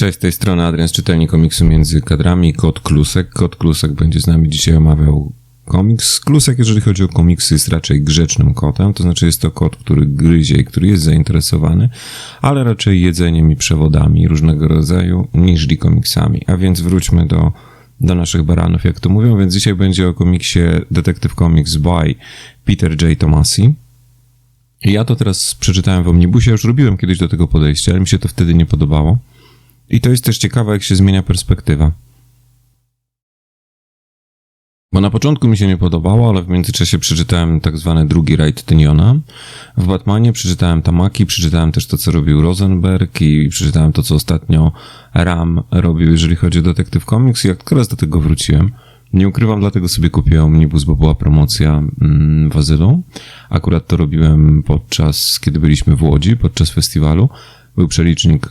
Cześć, z tej strony Adrian z czytelni komiksu między kadrami, Kot Klusek. Kot Klusek będzie z nami dzisiaj omawiał komiks. Klusek, jeżeli chodzi o komiksy, jest raczej grzecznym kotem, to znaczy jest to kot, który gryzie i który jest zainteresowany, ale raczej jedzeniem i przewodami różnego rodzaju, niżli komiksami. A więc wróćmy do, do naszych baranów, jak to mówią, więc dzisiaj będzie o komiksie Detective Comics by Peter J. Tomasi. Ja to teraz przeczytałem w Omnibusie, już robiłem kiedyś do tego podejście, ale mi się to wtedy nie podobało. I to jest też ciekawe, jak się zmienia perspektywa. Bo na początku mi się nie podobało, ale w międzyczasie przeczytałem tak zwany drugi rajd Tyniona. W Batmanie przeczytałem Tamaki, przeczytałem też to, co robił Rosenberg i przeczytałem to, co ostatnio Ram robił, jeżeli chodzi o Detective Comics i jak teraz do tego wróciłem, nie ukrywam, dlatego sobie kupiłem Omnibus, bo była promocja mm, w Azylu. Akurat to robiłem podczas, kiedy byliśmy w Łodzi, podczas festiwalu był przelicznik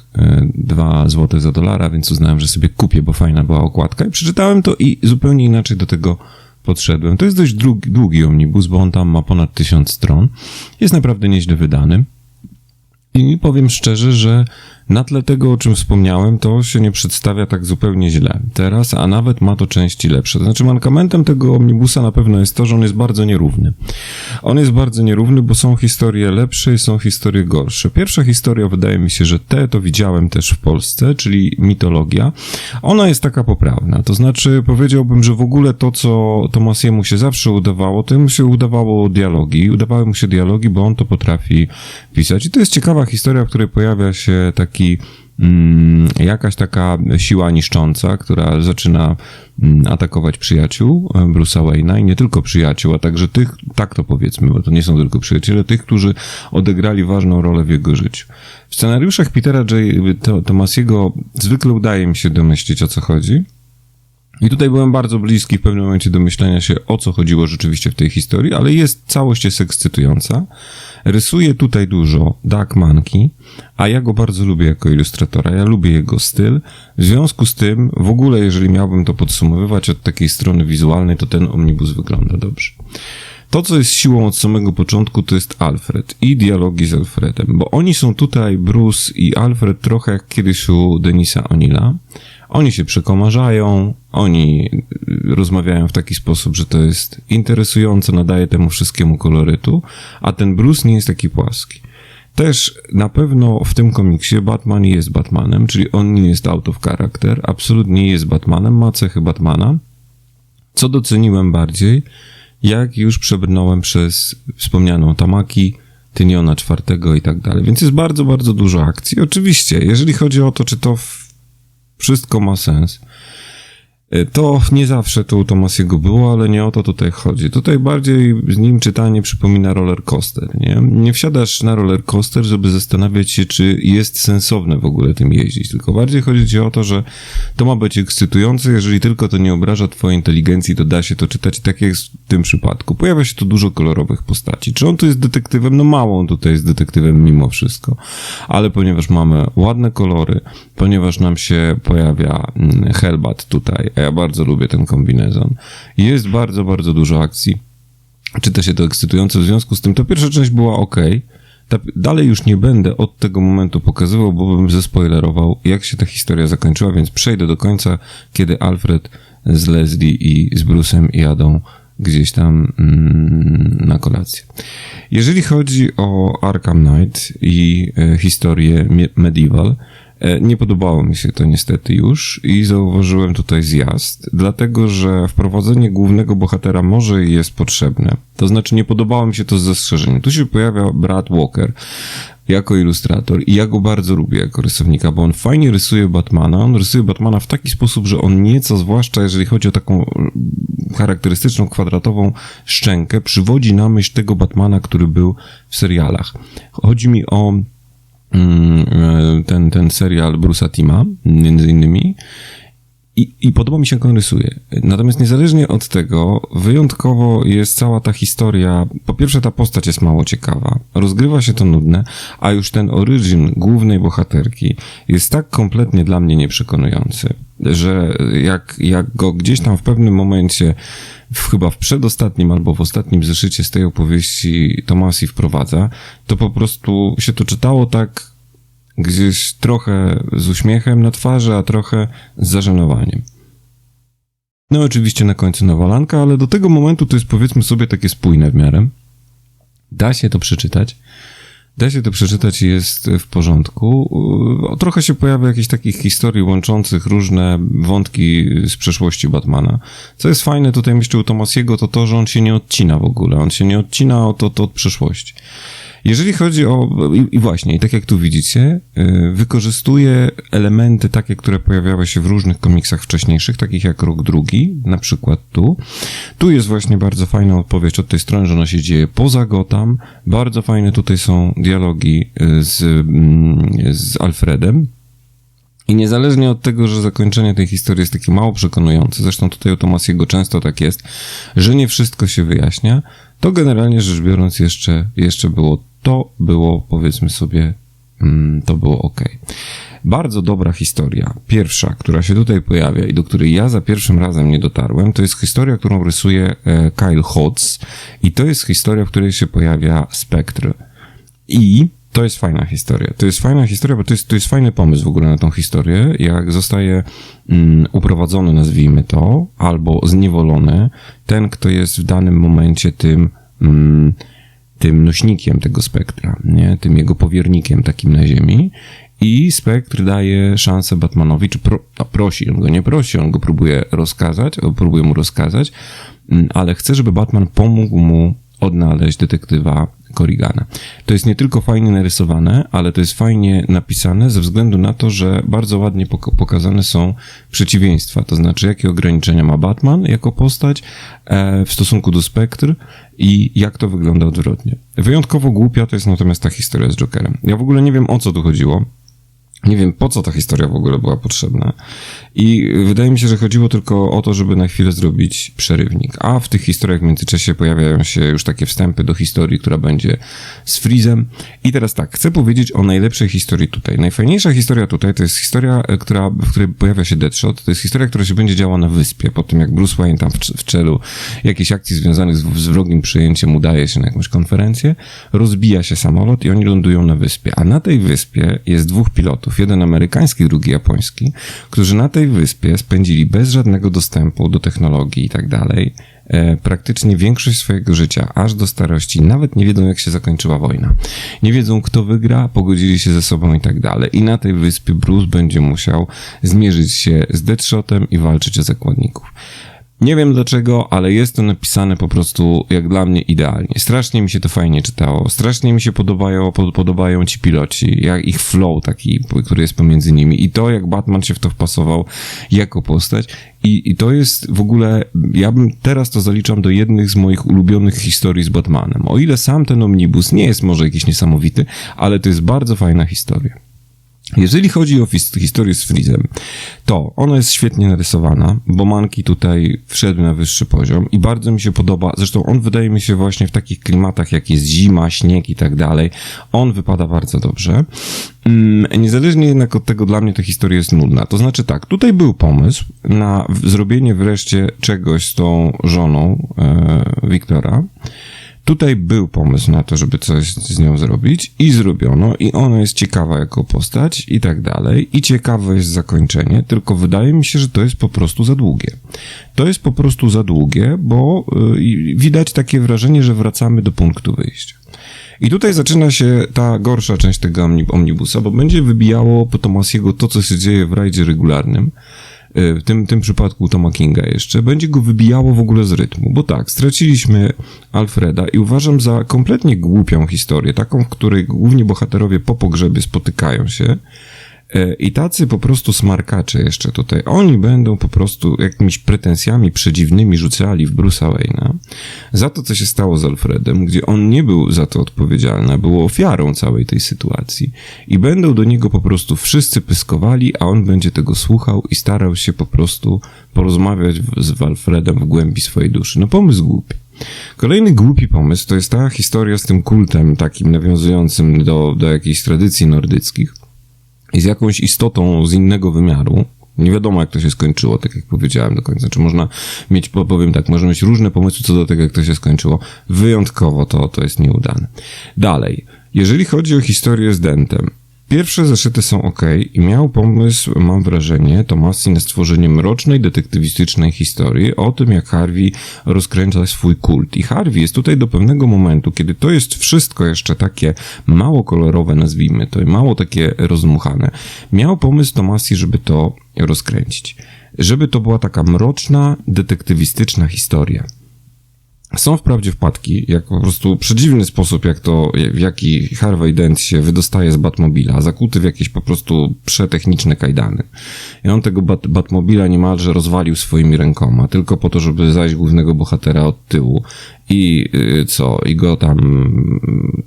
2 e, zł za dolara, więc uznałem, że sobie kupię, bo fajna była okładka i przeczytałem to i zupełnie inaczej do tego podszedłem. To jest dość długi, długi omnibus, bo on tam ma ponad tysiąc stron. Jest naprawdę nieźle wydany. I powiem szczerze, że na tle tego, o czym wspomniałem, to się nie przedstawia tak zupełnie źle teraz, a nawet ma to części lepsze. To znaczy, mankamentem tego omnibusa na pewno jest to, że on jest bardzo nierówny. On jest bardzo nierówny, bo są historie lepsze i są historie gorsze. Pierwsza historia, wydaje mi się, że te to widziałem też w Polsce, czyli mitologia. Ona jest taka poprawna. To znaczy, powiedziałbym, że w ogóle to, co Tomasiemu się zawsze udawało, to mu się udawało dialogi. Udawały mu się dialogi, bo on to potrafi pisać. I to jest ciekawa historia, w której pojawia się taki taki mm, jakaś taka siła niszcząca, która zaczyna mm, atakować przyjaciół e, Bruce'a Wayne'a i nie tylko przyjaciół, a także tych, tak to powiedzmy, bo to nie są tylko przyjaciele, tych, którzy odegrali ważną rolę w jego życiu. W scenariuszach Petera J. Tomasiego zwykle udaje mi się domyślić, o co chodzi, i tutaj byłem bardzo bliski w pewnym momencie do myślenia się, o co chodziło rzeczywiście w tej historii, ale jest, całość jest ekscytująca. Rysuje tutaj dużo Doug Manki, a ja go bardzo lubię jako ilustratora. Ja lubię jego styl. W związku z tym, w ogóle, jeżeli miałbym to podsumowywać od takiej strony wizualnej, to ten omnibus wygląda dobrze. To, co jest siłą od samego początku, to jest Alfred i dialogi z Alfredem, bo oni są tutaj, Bruce i Alfred, trochę jak kiedyś u Denisa Onila. Oni się przekomarzają, oni rozmawiają w taki sposób, że to jest interesujące, nadaje temu wszystkiemu kolorytu, a ten Bruce nie jest taki płaski. Też na pewno w tym komiksie Batman jest Batmanem, czyli on nie jest out of character, absolutnie jest Batmanem, ma cechy Batmana. Co doceniłem bardziej, jak już przebrnąłem przez wspomnianą Tamaki, Tyniona czwartego i tak dalej. Więc jest bardzo, bardzo dużo akcji. Oczywiście, jeżeli chodzi o to, czy to wszystko ma sens. E, to nie zawsze to u Tomasiego było, ale nie o to tutaj chodzi. Tutaj bardziej z nim czytanie przypomina roller coaster, nie? Nie wsiadasz na roller coaster, żeby zastanawiać się, czy jest sensowne w ogóle tym jeździć, tylko bardziej chodzi ci o to, że to ma być ekscytujące, jeżeli tylko to nie obraża twojej inteligencji, to da się to czytać tak jak w tym przypadku. Pojawia się tu dużo kolorowych postaci. Czy on tu jest detektywem? No mało on tutaj jest detektywem mimo wszystko. Ale ponieważ mamy ładne kolory, ponieważ nam się pojawia mm, Hellbat tutaj, ja bardzo lubię ten kombinezon. Jest bardzo, bardzo dużo akcji. Czyta się to ekscytująco, w związku z tym ta pierwsza część była ok. Dalej już nie będę od tego momentu pokazywał, bo bym zespoilerował, jak się ta historia zakończyła, więc przejdę do końca, kiedy Alfred z Leslie i z Bruce'em jadą gdzieś tam mm, na kolację. Jeżeli chodzi o Arkham Knight i e, historię medieval, nie podobało mi się to niestety już i zauważyłem tutaj zjazd, dlatego że wprowadzenie głównego bohatera może jest potrzebne. To znaczy nie podobało mi się to z zastrzeżeniem. Tu się pojawia Brad Walker jako ilustrator i ja go bardzo lubię jako rysownika, bo on fajnie rysuje Batmana. On rysuje Batmana w taki sposób, że on nieco, zwłaszcza jeżeli chodzi o taką charakterystyczną kwadratową szczękę, przywodzi na myśl tego Batmana, który był w serialach. Chodzi mi o Mm, e, ten, ten serial Bruce'a Tima, między innymi. I, I podoba mi się, jak on rysuje. Natomiast niezależnie od tego, wyjątkowo jest cała ta historia. Po pierwsze, ta postać jest mało ciekawa. Rozgrywa się to nudne, a już ten origin głównej bohaterki jest tak kompletnie dla mnie nieprzekonujący, że jak, jak go gdzieś tam w pewnym momencie w, chyba w przedostatnim albo w ostatnim zeszycie z tej opowieści Tomasi wprowadza, to po prostu się to czytało tak gdzieś trochę z uśmiechem na twarzy, a trochę z zażenowaniem. No oczywiście na końcu nawalanka, ale do tego momentu to jest powiedzmy sobie takie spójne w miarę. Da się to przeczytać. Da się to przeczytać i jest w porządku. Trochę się pojawia jakichś takich historii łączących różne wątki z przeszłości Batmana. Co jest fajne tutaj myślę u Tomasiego, to to, że on się nie odcina w ogóle. On się nie odcina od, od, od przeszłości. Jeżeli chodzi o, i, właśnie, i tak jak tu widzicie, yy, wykorzystuje elementy takie, które pojawiały się w różnych komiksach wcześniejszych, takich jak Rok Drugi, na przykład tu. Tu jest właśnie bardzo fajna odpowiedź od tej strony, że ona się dzieje poza Gotham. Bardzo fajne tutaj są dialogi y, z, mm, z Alfredem, i niezależnie od tego, że zakończenie tej historii jest takie mało przekonujące, zresztą tutaj u Tomasiego często tak jest, że nie wszystko się wyjaśnia, to generalnie rzecz biorąc jeszcze, jeszcze było to było, powiedzmy sobie, mm, to było ok. Bardzo dobra historia, pierwsza, która się tutaj pojawia i do której ja za pierwszym razem nie dotarłem, to jest historia, którą rysuje e, Kyle Hodges i to jest historia, w której się pojawia Spectre. I to jest fajna historia. To jest fajna historia, bo to jest, to jest fajny pomysł w ogóle na tą historię. Jak zostaje mm, uprowadzony, nazwijmy to, albo zniewolony, ten, kto jest w danym momencie tym mm, tym nośnikiem tego spektra, nie? tym jego powiernikiem takim na ziemi. I spektr daje szansę Batmanowi, czy pro, no, prosi, on go nie prosi, on go próbuje rozkazać, próbuje mu rozkazać, mm, ale chce, żeby Batman pomógł mu odnaleźć detektywa Korigana. To jest nie tylko fajnie narysowane, ale to jest fajnie napisane ze względu na to, że bardzo ładnie pokazane są przeciwieństwa, to znaczy jakie ograniczenia ma Batman jako postać e, w stosunku do Spektr i jak to wygląda odwrotnie. Wyjątkowo głupia to jest natomiast ta historia z Jokerem. Ja w ogóle nie wiem o co tu chodziło. Nie wiem, po co ta historia w ogóle była potrzebna. I wydaje mi się, że chodziło tylko o to, żeby na chwilę zrobić przerywnik. A w tych historiach w międzyczasie pojawiają się już takie wstępy do historii, która będzie z Freezem. I teraz tak, chcę powiedzieć o najlepszej historii tutaj. Najfajniejsza historia tutaj to jest historia, e, która, w której pojawia się Deadshot. To jest historia, która się będzie działa na wyspie. Po tym, jak Bruce Wayne tam w, czelu jakichś akcji związanych z, z wrogim przyjęciem udaje się na jakąś konferencję, rozbija się samolot i oni lądują na wyspie. A na tej wyspie jest dwóch pilotów. Jeden amerykański, drugi japoński, którzy na tej wyspie spędzili bez żadnego dostępu do technologii i tak dalej e, praktycznie większość swojego życia, aż do starości, nawet nie wiedzą, jak się zakończyła wojna. Nie wiedzą, kto wygra, pogodzili się ze sobą i tak dalej. I na tej wyspie Bruce będzie musiał zmierzyć się z Deadshotem i walczyć o zakładników. Nie wiem dlaczego, ale jest to napisane po prostu jak dla mnie idealnie. Strasznie mi się to fajnie czytało. Strasznie mi się podobają, podobają ci piloci, jak ich flow taki, który jest pomiędzy nimi i to, jak Batman się w to wpasował jako postać. I, I to jest w ogóle, ja bym teraz to zaliczam do jednych z moich ulubionych historii z Batmanem. O ile sam ten omnibus nie jest może jakiś niesamowity, ale to jest bardzo fajna historia. Jeżeli chodzi o historię z Freezem, to ona jest świetnie narysowana, bo Manki tutaj wszedł na wyższy poziom i bardzo mi się podoba, zresztą on wydaje mi się właśnie w takich klimatach jak jest zima, śnieg i tak dalej, on wypada bardzo dobrze. Mm, niezależnie jednak od tego dla mnie ta historia jest nudna. To znaczy tak, tutaj był pomysł na zrobienie wreszcie czegoś z tą żoną e, Wiktora, Tutaj był pomysł na to, żeby coś z nią zrobić i zrobiono i ona jest ciekawa jako postać i tak dalej i ciekawe jest zakończenie, tylko wydaje mi się, że to jest po prostu za długie. To jest po prostu za długie, bo yy, widać takie wrażenie, że wracamy do punktu wyjścia. I tutaj zaczyna się ta gorsza część tego omnibusa, bo będzie wybijało po Tomasiego to, co się dzieje w rajdzie regularnym, w tym, tym przypadku Toma Kinga jeszcze, będzie go wybijało w ogóle z rytmu. Bo tak, straciliśmy Alfreda i uważam za kompletnie głupią historię, taką, w której główni bohaterowie po pogrzebie spotykają się I tacy po prostu smarkacze jeszcze tutaj, oni będą po prostu jakimiś pretensjami przedziwnymi rzucali w Bruce'a Wayne'a za to, co się stało z Alfredem, gdzie on nie był za to odpowiedzialny, był ofiarą całej tej sytuacji. I będą do niego po prostu wszyscy pyskowali, a on będzie tego słuchał i starał się po prostu porozmawiać z Alfredem w głębi swojej duszy. No pomysł głupi. Kolejny głupi pomysł to jest ta historia z tym kultem takim nawiązującym do, do jakichś tradycji nordyckich z jakąś istotą z innego wymiaru. Nie wiadomo, jak to się skończyło, tak jak powiedziałem do końca. Czy można mieć, powiem tak, można mieć różne pomysły co do tego, jak to się skończyło. Wyjątkowo to, to jest nieudane. Dalej, jeżeli chodzi o historię z Dentem, Pierwsze zeszyty są ok i miał pomysł, mam wrażenie, Tomasi na stworzenie mrocznej, detektywistycznej historii o tym, jak Harvey rozkręca swój kult. I Harvey jest tutaj do pewnego momentu, kiedy to jest wszystko jeszcze takie mało kolorowe, nazwijmy to, i mało takie rozmuchane. Miał pomysł Tomasi, żeby to rozkręcić. Żeby to była taka mroczna, detektywistyczna historia. Są wprawdzie wpadki, jak po prostu przedziwny sposób, jak to, w jaki Harvey Dent się wydostaje z Batmobila, zakuty w jakieś po prostu przetechniczne kajdany. I on tego Bat Batmobila niemalże rozwalił swoimi rękoma, tylko po to, żeby zajść głównego bohatera od tyłu i yy, co, i go tam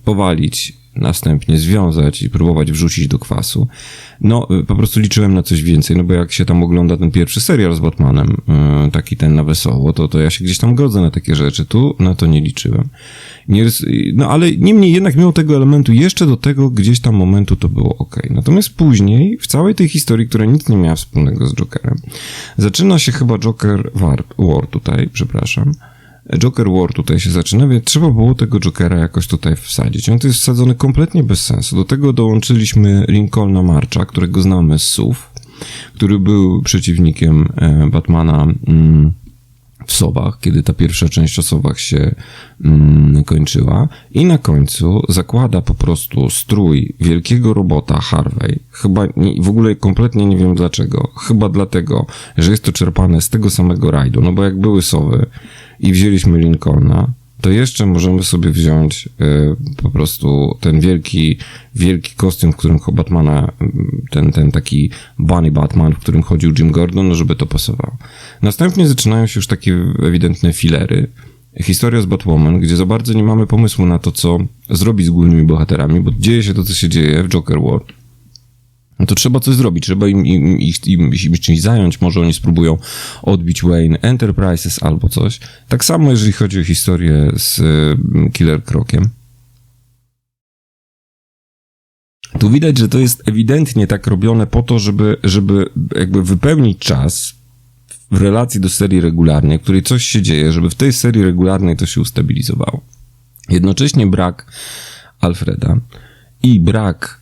powalić następnie związać i próbować wrzucić do kwasu. No, y, po prostu liczyłem na coś więcej, no bo jak się tam ogląda ten pierwszy serial z Batmanem, y, taki ten na wesoło, to, to ja się gdzieś tam godzę na takie rzeczy. Tu na to nie liczyłem. Nie, no, ale niemniej jednak mimo tego elementu, jeszcze do tego gdzieś tam momentu to było ok. Natomiast później, w całej tej historii, która nic nie miała wspólnego z Jokerem, zaczyna się chyba Joker War, War tutaj, przepraszam, Joker War tutaj się zaczyna, więc trzeba było tego Jokera jakoś tutaj wsadzić. On to jest wsadzony kompletnie bez sensu. Do tego dołączyliśmy Lincolna Marcha, którego znamy z SUV, który był przeciwnikiem e, Batmana mm, w Sobach, kiedy ta pierwsza część o Sobach się mm, kończyła. I na końcu zakłada po prostu strój wielkiego robota Harvey. Chyba nie, w ogóle kompletnie nie wiem dlaczego. Chyba dlatego, że jest to czerpane z tego samego rajdu. No bo jak były Sowy, i wzięliśmy Lincolna, to jeszcze możemy sobie wziąć y, po prostu ten wielki, wielki kostium, w którym Batmana, ten, ten taki Bunny Batman, w którym chodził Jim Gordon, no żeby to pasowało. Następnie zaczynają się już takie ewidentne filery. Historia z Batwoman, gdzie za bardzo nie mamy pomysłu na to, co zrobić z głównymi bohaterami, bo dzieje się to, co się dzieje w Joker War no to trzeba coś zrobić, trzeba im, im, im, im, im czymś zająć, może oni spróbują odbić Wayne Enterprises albo coś. Tak samo jeżeli chodzi o historię z y, Killer Krokiem. Tu widać, że to jest ewidentnie tak robione po to, żeby, żeby jakby wypełnić czas w relacji do serii regularnej, w której coś się dzieje, żeby w tej serii regularnej to się ustabilizowało. Jednocześnie brak Alfreda i brak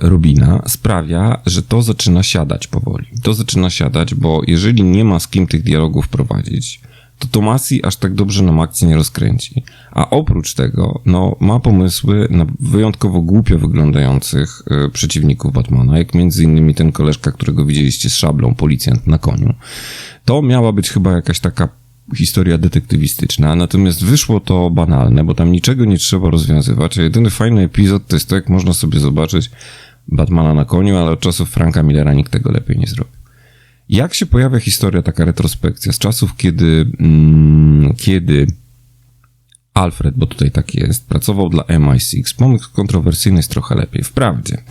Rubina sprawia, że to zaczyna siadać powoli. To zaczyna siadać, bo jeżeli nie ma z kim tych dialogów prowadzić, to Tomasi aż tak dobrze nam akcji nie rozkręci. A oprócz tego, no, ma pomysły na wyjątkowo głupio wyglądających y, przeciwników Batmana, jak między innymi ten koleżka, którego widzieliście z szablą, policjant na koniu. To miała być chyba jakaś taka historia detektywistyczna, natomiast wyszło to banalne, bo tam niczego nie trzeba rozwiązywać, a jedyny fajny epizod to jest to, jak można sobie zobaczyć Batmana na koniu, ale od czasów Franka Millera nikt tego lepiej nie zrobił. Jak się pojawia historia, taka retrospekcja z czasów, kiedy, mm, kiedy Alfred, bo tutaj tak jest, pracował dla MI6. Pomysł kontrowersyjny jest trochę lepiej. Wprawdzie.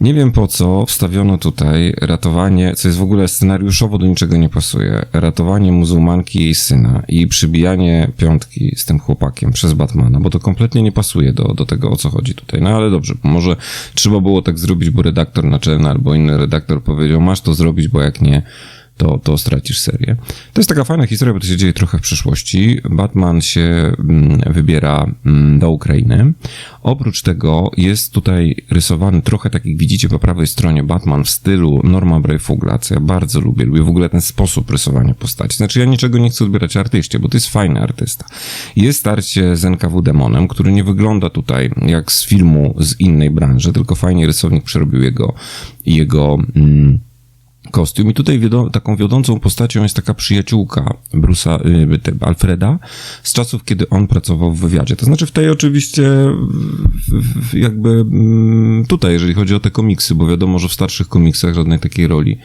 Nie wiem po co wstawiono tutaj ratowanie, co jest w ogóle scenariuszowo do niczego nie pasuje. Ratowanie muzułmanki jej syna i przybijanie piątki z tym chłopakiem przez Batmana, bo to kompletnie nie pasuje do, do tego, o co chodzi tutaj. No ale dobrze, może trzeba było tak zrobić, bo redaktor naczelny albo inny redaktor powiedział, masz to zrobić, bo jak nie, to, to stracisz serię. To jest taka fajna historia, bo to się dzieje trochę w przyszłości. Batman się mm, wybiera mm, do Ukrainy. Oprócz tego jest tutaj rysowany trochę tak jak widzicie po prawej stronie Batman w stylu Norma Brayfugla, co ja bardzo lubię. Lubię w ogóle ten sposób rysowania postaci. Znaczy ja niczego nie chcę odbierać artyście, bo to jest fajny artysta. Jest starcie z NKW Demonem, który nie wygląda tutaj jak z filmu z innej branży, tylko fajnie rysownik przerobił jego, jego mm, kostium. I tutaj taką wiodącą postacią jest taka przyjaciółka Brusa, y, Alfreda z czasów, kiedy on pracował w wywiadzie. To znaczy w tej oczywiście jakby mm, tutaj, jeżeli chodzi o te komiksy, bo wiadomo, że w starszych komiksach żadnej takiej roli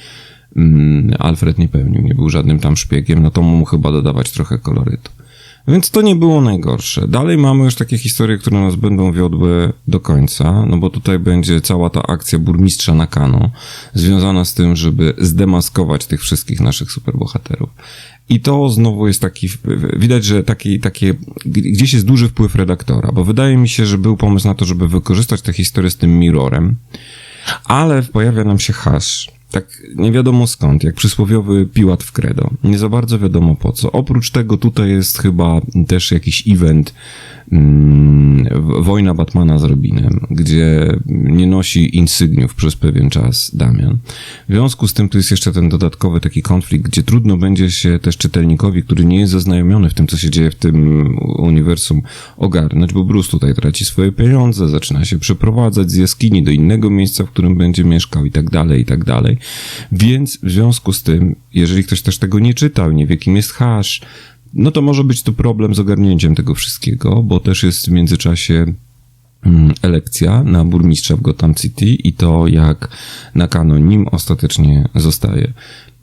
mm, Alfred nie pełnił, nie był żadnym tam szpiegiem, no to mu chyba dodawać trochę kolorytu. Więc to nie było najgorsze. Dalej mamy już takie historie, które nas będą wiodły do końca, no bo tutaj będzie cała ta akcja burmistrza Nakano, związana z tym, żeby zdemaskować tych wszystkich naszych superbohaterów. I to znowu jest taki, widać, że taki, takie, gdzieś jest duży wpływ redaktora, bo wydaje mi się, że był pomysł na to, żeby wykorzystać tę historię z tym mirrorem, ale pojawia nam się hash, tak nie wiadomo skąd, jak przysłowiowy piłat w credo. Nie za bardzo wiadomo po co. Oprócz tego tutaj jest chyba też jakiś event Wojna Batmana z Robinem, gdzie nie nosi insygniów przez pewien czas Damian. W związku z tym tu jest jeszcze ten dodatkowy taki konflikt, gdzie trudno będzie się też czytelnikowi, który nie jest zaznajomiony w tym, co się dzieje w tym uniwersum, ogarnąć, bo Bruce tutaj traci swoje pieniądze, zaczyna się przeprowadzać z jaskini do innego miejsca, w którym będzie mieszkał i tak dalej, i tak dalej. Więc w związku z tym, jeżeli ktoś też tego nie czytał, nie wie kim jest hash, no to może być to problem z ogarnięciem tego wszystkiego, bo też jest w międzyczasie mm, elekcja na burmistrza w Gotham City i to jak Nakano nim ostatecznie zostaje.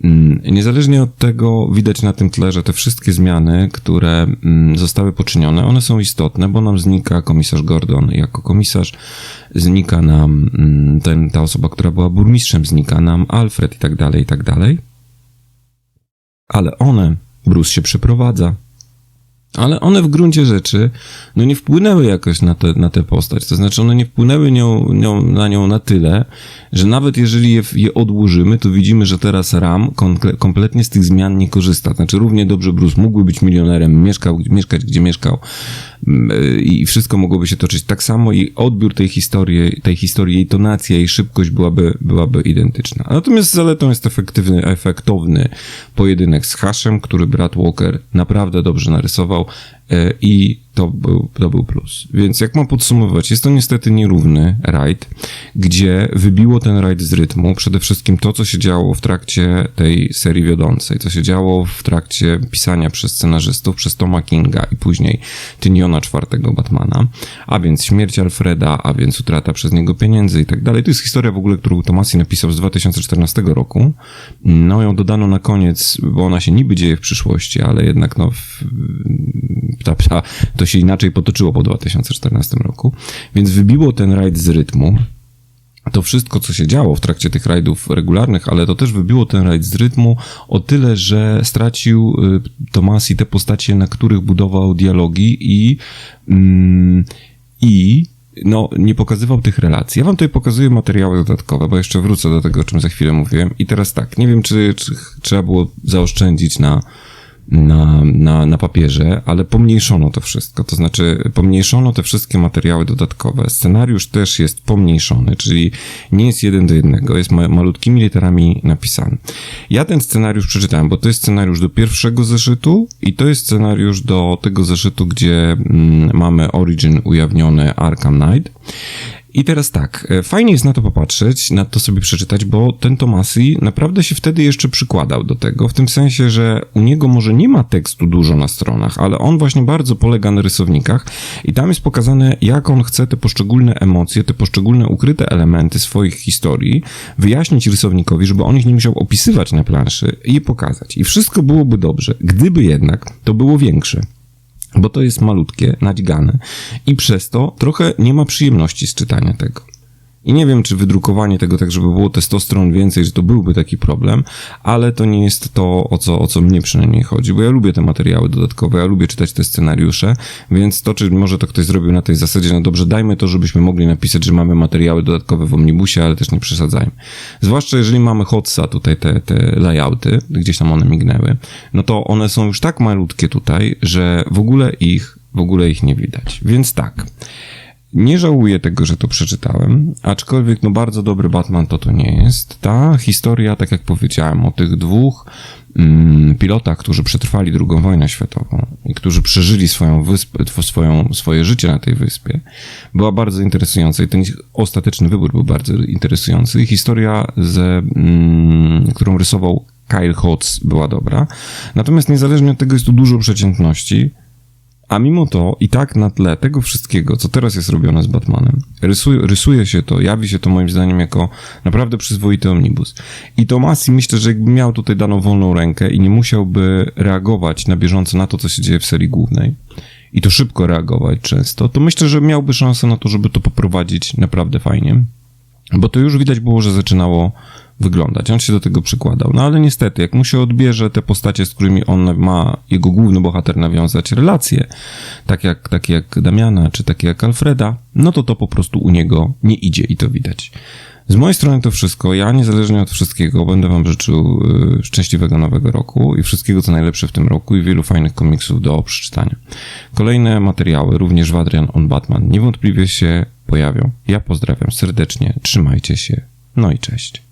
Mm, niezależnie od tego widać na tym tle, że te wszystkie zmiany, które mm, zostały poczynione, one są istotne, bo nam znika komisarz Gordon jako komisarz, znika nam ten, ta osoba, która była burmistrzem, znika nam Alfred i tak dalej, i tak dalej. Ale one Bruce się przeprowadza. Ale one w gruncie rzeczy no nie wpłynęły jakoś na, te, na tę postać. To znaczy one nie wpłynęły nią, nią, na nią na tyle, że nawet jeżeli je, je odłożymy, to widzimy, że teraz Ram kompletnie z tych zmian nie korzysta. Znaczy równie dobrze Bruce mógłby być milionerem, mieszkał, mieszkać gdzie mieszkał, i wszystko mogłoby się toczyć tak samo i odbiór tej historii, tej historii, jej tonacja, jej szybkość byłaby, byłaby identyczna. Natomiast zaletą jest efektywny, efektowny pojedynek z Hashem, który Brad Walker naprawdę dobrze narysował e, i to był, to był plus. Więc jak mam podsumować, jest to niestety nierówny rajd, gdzie wybiło ten rajd z rytmu przede wszystkim to, co się działo w trakcie tej serii wiodącej, co się działo w trakcie pisania przez scenarzystów, przez Toma Kinga i później Tyniona czwartego Batmana, a więc śmierć Alfreda, a więc utrata przez niego pieniędzy i tak dalej. To jest historia w ogóle, którą Tomasi napisał z 2014 roku. No ją dodano na koniec, bo ona się niby dzieje w przyszłości, ale jednak no ta, ta, to to się inaczej potoczyło po 2014 roku, więc wybiło ten rajd z rytmu. To wszystko, co się działo w trakcie tych rajdów regularnych, ale to też wybiło ten rajd z rytmu o tyle, że stracił y, Tomasi te postacie, na których budował dialogi i, mm, i no, nie pokazywał tych relacji. Ja wam tutaj pokazuję materiały dodatkowe, bo jeszcze wrócę do tego, o czym za chwilę mówiłem. I teraz tak, nie wiem, czy, czy trzeba było zaoszczędzić na na, na, na papierze, ale pomniejszono to wszystko. To znaczy, pomniejszono te wszystkie materiały dodatkowe. Scenariusz też jest pomniejszony, czyli nie jest jeden do jednego, jest ma, malutkimi literami napisany. Ja ten scenariusz przeczytałem, bo to jest scenariusz do pierwszego zeszytu i to jest scenariusz do tego zeszytu, gdzie mm, mamy Origin ujawniony Arkham Knight. I teraz tak, e, fajnie jest na to popatrzeć, na to sobie przeczytać, bo ten Tomasi naprawdę się wtedy jeszcze przykładał do tego, w tym sensie, że u niego może nie ma tekstu dużo na stronach, ale on właśnie bardzo polega na rysownikach i tam jest pokazane, jak on chce te poszczególne emocje, te poszczególne ukryte elementy swoich historii wyjaśnić rysownikowi, żeby on ich nie musiał opisywać na planszy i je pokazać. I wszystko byłoby dobrze, gdyby jednak to było większe bo to jest malutkie, nadźgane i przez to trochę nie ma przyjemności z czytania tego. I nie wiem, czy wydrukowanie tego tak, żeby było te 100 stron więcej, że to byłby taki problem, ale to nie jest to, o co, o co mnie przynajmniej chodzi, bo ja lubię te materiały dodatkowe, ja lubię czytać te scenariusze, więc to, czy może to ktoś zrobił na tej zasadzie, no dobrze, dajmy to, żebyśmy mogli napisać, że mamy materiały dodatkowe w omnibusie, ale też nie przesadzajmy. Zwłaszcza jeżeli mamy hotsa tutaj, te, te layouty, gdzieś tam one mignęły, no to one są już tak malutkie tutaj, że w ogóle ich, w ogóle ich nie widać. Więc tak. Nie żałuję tego, że to przeczytałem, aczkolwiek no bardzo dobry Batman to to nie jest. Ta historia, tak jak powiedziałem, o tych dwóch mm, pilotach, którzy przetrwali II wojnę światową i którzy przeżyli swoją wyspę, swoją, swoje życie na tej wyspie, była bardzo interesująca i ten ostateczny wybór był bardzo interesujący. Historia, ze, mm, którą rysował Kyle Hotz była dobra. Natomiast niezależnie od tego jest tu dużo przeciętności, a mimo to i tak na tle tego wszystkiego, co teraz jest robione z Batmanem, rysuje, rysuje się to, jawi się to moim zdaniem jako naprawdę przyzwoity omnibus. I Tomasi myślę, że jakby miał tutaj daną wolną rękę i nie musiałby reagować na bieżąco na to, co się dzieje w serii głównej, i to szybko reagować często, to myślę, że miałby szansę na to, żeby to poprowadzić naprawdę fajnie. Bo to już widać było, że zaczynało wyglądać. On się do tego przykładał. No ale niestety, jak mu się odbierze te postacie, z którymi on ma, jego główny bohater nawiązać relacje, tak jak, takie jak Damiana, czy takie jak Alfreda, no to to po prostu u niego nie idzie i to widać. Z mojej strony to wszystko. Ja niezależnie od wszystkiego będę wam życzył y, szczęśliwego nowego roku i wszystkiego co najlepsze w tym roku i wielu fajnych komiksów do przeczytania. Kolejne materiały, również w Adrian on Batman, niewątpliwie się pojawią. Ja pozdrawiam serdecznie, trzymajcie się, no i cześć.